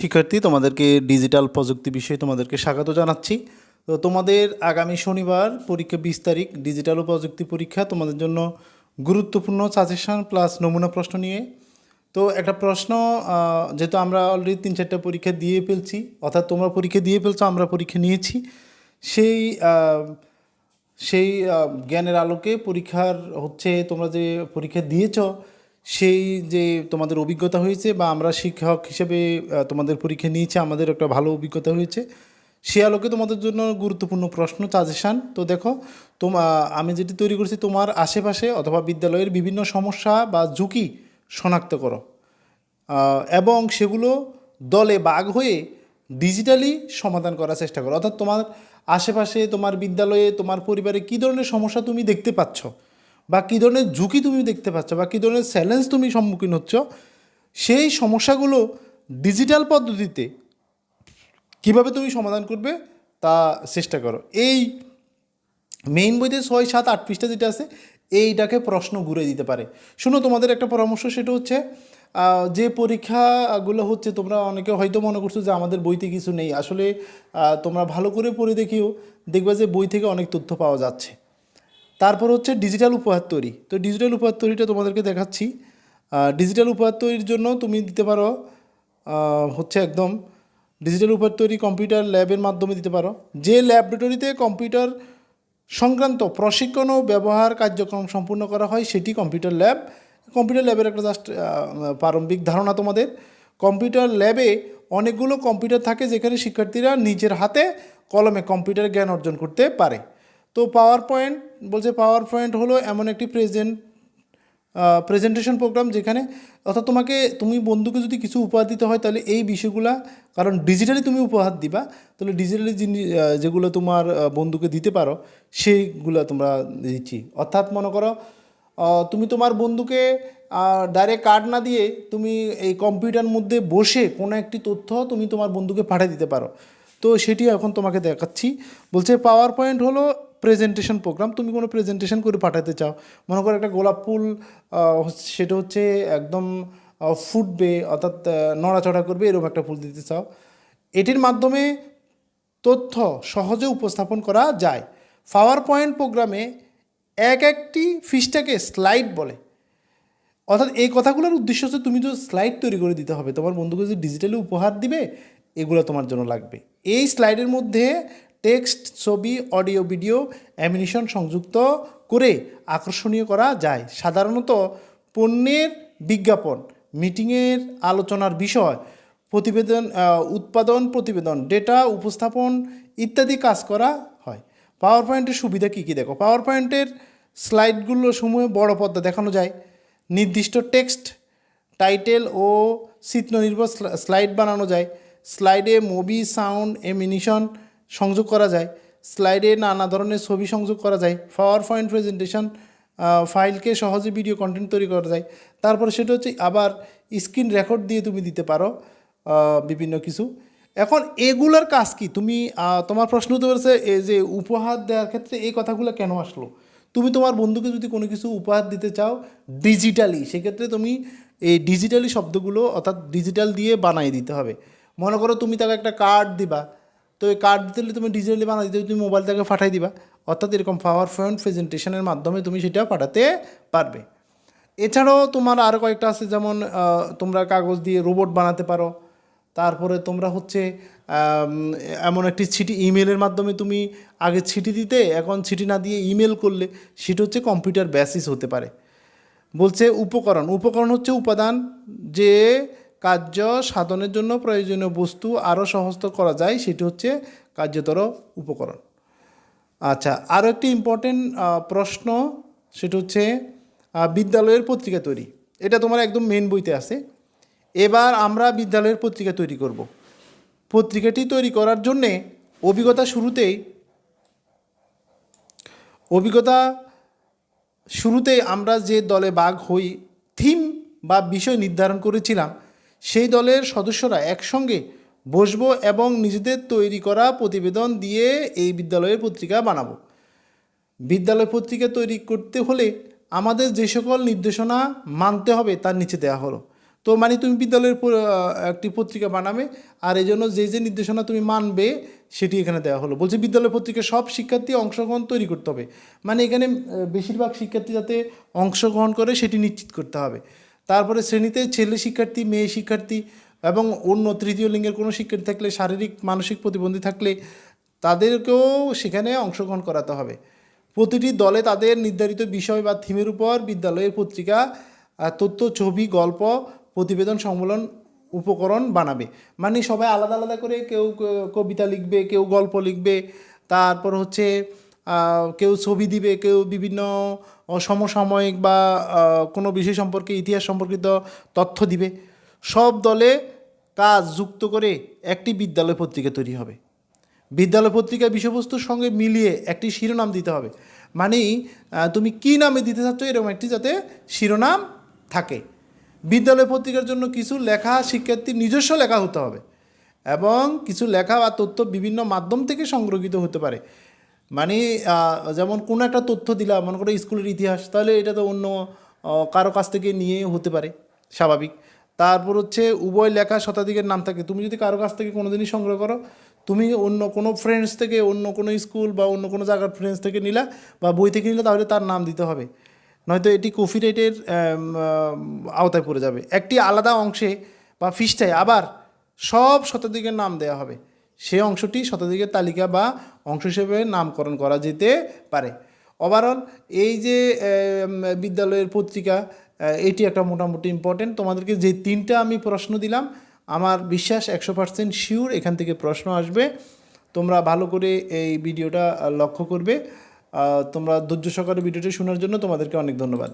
শিক্ষার্থী, তোমাদেরকে ডিজিটাল প্রযুক্তি বিষয়ে তোমাদেরকে স্বাগত জানাচ্ছি। তো তোমাদের আগামী শনিবার পরীক্ষা বিশ তারিখ ডিজিটাল ও প্রযুক্তি পরীক্ষা। তোমাদের জন্য গুরুত্বপূর্ণ সাজেশন প্লাস নমুনা প্রশ্ন নিয়ে। তো একটা প্রশ্ন যেহেতু আমরা অলরেডি তিন চারটা পরীক্ষা দিয়ে ফেলছি, অর্থাৎ তোমরা পরীক্ষা দিয়ে ফেলছো, আমরা পরীক্ষা নিয়েছি। সেই সেই জ্ঞানের আলোকে পরীক্ষার হচ্ছে তোমরা যে পরীক্ষা দিয়েছ সেই যে তোমাদের অভিজ্ঞতা হয়েছে বা আমরা শিক্ষক হিসেবে তোমাদের পরীক্ষা নিয়েছি, আমাদের একটা ভালো অভিজ্ঞতা হয়েছে। সে আলোকে তোমাদের জন্য গুরুত্বপূর্ণ প্রশ্ন সাজেশান তো দেখো, তোমা, আমি যেটি তৈরি করছি, তোমার আশেপাশে অথবা বিদ্যালয়ের বিভিন্ন সমস্যা বা ঝুঁকি শনাক্ত করো। এবং সেগুলো দলে বাঘ হয়ে ডিজিটালি সমাধান করার চেষ্টা করো। অর্থাৎ তোমার আশেপাশে, তোমার বিদ্যালয়ে, তোমার পরিবারে কী ধরনের সমস্যা তুমি দেখতে পাচ্ছ? বা কী ধরনের ঝুঁকি তুমি দেখতে পাচ্ছ বা কী ধরনের চ্যালেঞ্জ তুমি সম্মুখীন হচ্ছ, সেই সমস্যাগুলো ডিজিটাল পদ্ধতিতে কীভাবে তুমি সমাধান করবে তা চেষ্টা করো। এই মেইন বইতে ছয়, সাত, আট পৃষ্ঠা যেটা আছে, এইটাকে প্রশ্ন ঘুরে দিতে পারে। শোনো, তোমাদের একটা পরামর্শ সেটা হচ্ছে যে পরীক্ষাগুলো হচ্ছে তোমরা অনেকে হয়তো মনে করছ যে আমাদের বইতে কিছু নেই। আসলে তোমরা ভালো করে পড়ে দেখিও, দেখবে যে বই থেকে অনেক তথ্য পাওয়া যাচ্ছে। তারপর হচ্ছে ডিজিটাল উপহার তৈরি। তো ডিজিটাল উপহার তৈরিটা তোমাদেরকে দেখাচ্ছি। ডিজিটাল উপহার তৈরির জন্য তুমি দিতে পারো হচ্ছে একদম ডিজিটাল উপহার তৈরি কম্পিউটার ল্যাবের মাধ্যমে দিতে পারো। যে ল্যাবরেটরিতে কম্পিউটার সংক্রান্ত প্রশিক্ষণ ও ব্যবহার কার্যক্রম সম্পূর্ণ করা হয়, সেটি কম্পিউটার ল্যাব কম্পিউটার ল্যাবের একটা জাস্ট প্রারম্ভিক ধারণা তোমাদের। কম্পিউটার ল্যাবে অনেকগুলো কম্পিউটার থাকে যেখানে শিক্ষার্থীরা নিজের হাতে কলমে কম্পিউটার জ্ঞান অর্জন করতে পারে। তো পাওয়ার পয়েন্ট বলছে পাওয়ার পয়েন্ট হলো এমন একটি প্রেজেন্ট প্রেজেন্টেশন প্রোগ্রাম যেখানে অর্থাৎ তোমাকে, তুমি বন্ধুকে যদি কিছু উপহার দিতে হয় তাহলে এই বিষয়গুলা, কারণ ডিজিটালি তুমি উপহার দিবা, তাহলে ডিজিটালি জিনিস যেগুলো তোমার বন্ধুকে দিতে পারো, সেইগুলো তোমরা দিচ্ছি। অর্থাৎ মনে করো তুমি তোমার বন্ধুকে ডাইরেক্ট কার্ড না দিয়ে তুমি এই কম্পিউটার মধ্যে বসে কোনো একটি তথ্য তুমি তোমার বন্ধুকে পাঠিয়ে দিতে পারো। তো সেটি এখন তোমাকে দেখাচ্ছি। বলছে পাওয়ার পয়েন্ট হলো প্রেজেন্টেশন প্রোগ্রাম তুমি কোনো প্রেজেন্টেশন করে পাঠাতে চাও। মনে করো একটা গোলাপ ফুল সেটা হচ্ছে একদম ফুটবে, অর্থাৎ নড়াচড়া করবে, এরকম একটা ফুল দিতে চাও। এটির মাধ্যমে তথ্য সহজে উপস্থাপন করা যায়। পাওয়ার পয়েন্ট প্রোগ্রামে এক একটি ফিসটাকে স্লাইড বলে। অর্থাৎ এই কথাগুলোর উদ্দেশ্য হচ্ছে, তুমি তো স্লাইড তৈরি করে দিতে হবে। তোমার বন্ধুকে যে ডিজিটালি উপহার দিবে, এগুলো তোমার জন্য লাগবে। এই স্লাইডের মধ্যে টেক্সট, ছবি, অডিও, ভিডিও, অ্যামিনেশন সংযুক্ত করে আকর্ষণীয় করা যায়। সাধারণত পণ্যের বিজ্ঞাপন, মিটিংয়ের আলোচনার বিষয়, প্রতিবেদন উৎপাদন প্রতিবেদন, ডেটা উপস্থাপন ইত্যাদি কাজ করা হয়। পাওয়ার পয়েন্টের সুবিধা কী কী? দেখো পাওয়ার পয়েন্টের স্লাইডগুলো সমূহে বড় পর্দা দেখানো যায়। নির্দিষ্ট টেক্সট, টাইটেল ও চিত্র নির্ভর স্লাইড বানানো যায়। স্লাইডে মুভি, সাউন্ড এমিনিশন সংযোগ করা যায়। স্লাইডে নানা ধরনের ছবি সংযোগ করা যায়। পাওয়ার পয়েন্ট প্রেজেন্টেশন ফাইলকে সহজে ভিডিও কন্টেন্ট তৈরি করা যায়। তারপরে সেটা হচ্ছে আবার স্ক্রিন রেকর্ড দিয়ে তুমি দিতে পারো বিভিন্ন কিছু। এখন এগুলার কাজ কি? তুমি তোমার প্রশ্ন পারছে এই যে উপহার দেওয়ার ক্ষেত্রে এই কথাগুলো কেন আসলো? তুমি তোমার বন্ধুকে যদি কোনো কিছু উপহার দিতে চাও ডিজিটালি সেক্ষেত্রে তুমি এই ডিজিটালি শব্দগুলো অর্থাৎ ডিজিটাল দিয়ে বানিয়ে দিতে হবে। মনে করো তুমি তাকে একটা কার্ড দিবা। তো এই কার্ড দিতে হলে তুমি ডিজিটালি বানিয়ে দিতে তুমি মোবাইল থেকে পাঠাই দিবা। অর্থাৎ এরকম পাওয়ার পয়েন্ট প্রেজেন্টেশনের মাধ্যমে তুমি সেটা পাঠাতে পারবে। এছাড়াও তোমার আরও কয়েকটা আছে, যেমন তোমরা কাগজ দিয়ে রোবট বানাতে পারো। তারপরে তোমরা হচ্ছে এমন একটি ছিটি ইমেলের মাধ্যমে তুমি আগে ছিটি দিতে, এখন ছিটি না দিয়ে ইমেল করলে সেটা হচ্ছে কম্পিউটার বেসিস হতে পারে। বলছে উপকরণ। উপকরণ হচ্ছে উপাদান যে কার্য সাধনের জন্য প্রয়োজনীয় বস্তু আরও সহজতর করা যায়, সেটি হচ্ছে কার্যতর উপকরণ। আচ্ছা আরও একটি ইম্পর্টেন্ট প্রশ্ন, সেটা হচ্ছে বিদ্যালয়ের পত্রিকা তৈরি। এটা তোমার একদম মেন বইতে আছে। এবার আমরা বিদ্যালয়ের পত্রিকা তৈরি করব। পত্রিকাটি তৈরি করার জন্যে অভিজ্ঞতা শুরুতেই অভিজ্ঞতা শুরুতেই আমরা যে দলে বাঘ হই থিম বা বিষয় নির্ধারণ করেছিলাম সেই দলের সদস্যরা একসঙ্গে বসবো এবং নিজেদের তৈরি করা প্রতিবেদন দিয়ে এই বিদ্যালয়ের পত্রিকা বানাবো। বিদ্যালয় পত্রিকা তৈরি করতে হলে আমাদের যে সকল নির্দেশনা মানতে হবে তার নিচে দেওয়া হলো। তো মানে তুমি বিদ্যালয়ের একটি পত্রিকা বানাবে আর এই জন্য যে যে নির্দেশনা তুমি মানবে সেটি এখানে দেওয়া হলো। বলছে বিদ্যালয় পত্রিকা সব শিক্ষার্থী অংশগ্রহণ তৈরি করতে হবে। মানে এখানে বেশিরভাগ শিক্ষার্থী যাতে অংশগ্রহণ করে সেটি নিশ্চিত করতে হবে। তারপরে শ্রেণীতে ছেলে শিক্ষার্থী, মেয়ে শিক্ষার্থী এবং অন্য তৃতীয় লিঙ্গের কোনো শিক্ষার্থী থাকলে, শারীরিক, মানসিক প্রতিবন্ধী থাকলে তাদেরকেও সেখানে অংশগ্রহণ করাতে হবে। প্রতিটি দলে তাদের নির্ধারিত বিষয় বা থিমের উপর বিদ্যালয়ের পত্রিকা তথ্য, ছবি, গল্প, প্রতিবেদন সম্মেলন, উপকরণ বানাবে। মানে সবাই আলাদা আলাদা করে কেউ কবিতা লিখবে, কেউ গল্প লিখবে। তারপর হচ্ছে কেউ ছবি দিবে, কেউ বিভিন্ন সমসাময়িক বা কোনো বিষয় সম্পর্কে, ইতিহাস সম্পর্কিত তথ্য দিবে। সব দলে কাজ যুক্ত করে একটি বিদ্যালয় পত্রিকা তৈরি হবে। বিদ্যালয় পত্রিকার বিষয়বস্তুর সঙ্গে মিলিয়ে একটি শিরোনাম দিতে হবে। মানে তুমি কি নামে দিতে চাচ্ছ এরকম একটি যাতে শিরোনাম থাকে। বিদ্যালয় পত্রিকার জন্য কিছু লেখা শিক্ষার্থীর নিজস্ব লেখা হতে হবে এবং কিছু লেখা বা তথ্য বিভিন্ন মাধ্যম থেকে সংগ্রহীত হতে পারে। মানে যেমন কোনো একটা তথ্য দিলাম, মনে করো স্কুলের ইতিহাস, তাহলে এটা তো অন্য কারও কাছ থেকে নিয়ে হতে পারে, স্বাভাবিক। তারপর হচ্ছে উভয় লেখা শতাধিকের নাম থাকে। তুমি যদি কারও কাছ থেকে কোনো সংগ্রহ করো, তুমি অন্য কোনো ফ্রেন্ডস থেকে, অন্য কোনো স্কুল বা অন্য কোনো জায়গার ফ্রেন্ডস থেকে নিলা বা বই থেকে নিলে, তাহলে তার নাম দিতে হবে। নয়তো এটি কপিরাইটের আওতায় পড়ে যাবে। একটি আলাদা অংশে বা ফিসটায় আবার সব শতাধিকের নাম দেওয়া হবে। সেই অংশটি শতাধিকের তালিকা বা অংশ হিসেবে নামকরণ করা যেতে পারে। ওভারঅল এই যে বিদ্যালয়ের পত্রিকা এটি একটা মোটামুটি ইম্পর্টেন্ট তোমাদেরকে যে তিনটা আমি প্রশ্ন দিলাম, আমার বিশ্বাস একশো পার্সেন্ট শিওর এখান থেকে প্রশ্ন আসবে। তোমরা ভালো করে এই ভিডিওটা লক্ষ্য করবে। তোমরা ধৈর্য সহকারে ভিডিওটি শোনার জন্য তোমাদেরকে অনেক ধন্যবাদ।